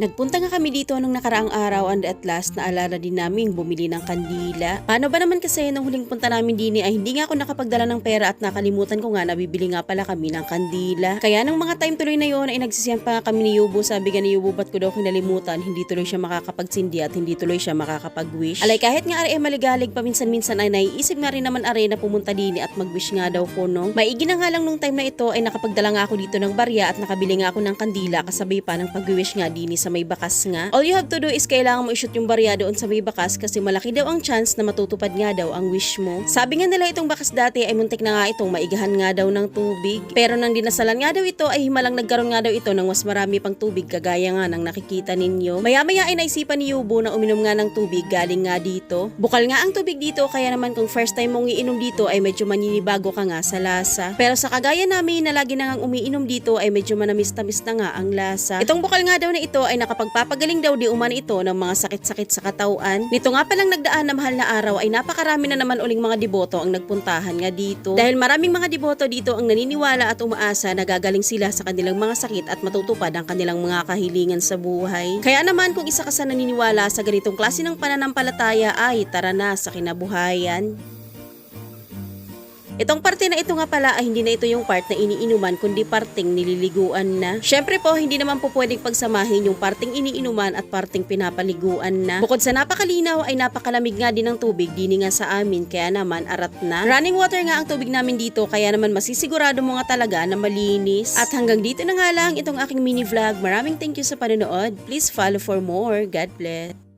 Nagpunta nga kami dito nung nakaraang araw and at last naalala din namin bumili ng kandila. Paano ba naman kasi nung huling punta namin din ay hindi nga ako nakapagdala ng pera at nakalimutan ko nga na bibili nga pala kami ng kandila. Kaya nung mga time tuloy na yon ay nagsisiyan pa kami ni Yubo. Sabi nga ni Yubo ba't ko daw kinalimutan hindi tuloy siya makakapagsindi at hindi tuloy siya makakapag-wish. Alay kahit nga ari ay maligalig paminsan-minsan ay naiisip nga rin naman ari na pumunta din at mag-wish nga daw ko no. Maigi na nga lang nung time na ito ay nakapagdala nga ako dito ng barya at nakabili nga ako ng kandila kasabay pa ng pag-wish nga din sa may bakas nga. All you have to do is kailangan mo i-shoot yung barya doon sa may bakas kasi malaki daw ang chance na matutupad nga daw ang wish mo. Sabi nga nila itong bakas dati ay muntik na nga itong maigahan nga daw ng tubig. Pero nang dinasalan nga daw ito ay himalang nagkaroon nga daw ito ng mas marami pang tubig kagaya nga ng nakikita ninyo. Maya-maya ay naisipan ni Yubo na uminom nga ng tubig galing nga dito. Bukal nga ang tubig dito kaya naman kung first time mong iinom dito ay medyo maninibago ka nga sa lasa. Pero sa kagaya namin na lagi na nga umiinom dito ay medyo manamis-tamis na nga ang lasa. Itong bukal nga daw na ito ay nakapagpapagaling daw di uman ito ng mga sakit-sakit sa katawan. Nito nga palang nagdaan na mahal na araw ay napakarami na naman uling mga deboto ang nagpuntahan nga dito. Dahil maraming mga deboto dito ang naniniwala at umaasa na gagaling sila sa kanilang mga sakit at matutupad ang kanilang mga kahilingan sa buhay. Kaya naman kung isa ka sa naniniwala sa ganitong klase ng pananampalataya ay tara na sa kinabuhayan. Itong parte na ito nga pala ay hindi na ito yung part na iniinuman kundi parting nililiguan na. Syempre po, hindi naman po pwedeng pagsamahin yung parting iniinuman at parting pinapaliguan na. Bukod sa napakalinaw ay napakalamig nga din ng tubig dini nga sa amin kaya naman arat na. Running water nga ang tubig namin dito kaya naman masisigurado mo nga talaga na malinis. At hanggang dito na nga lang itong aking mini vlog. Maraming thank you sa panonood. Please follow for more. God bless.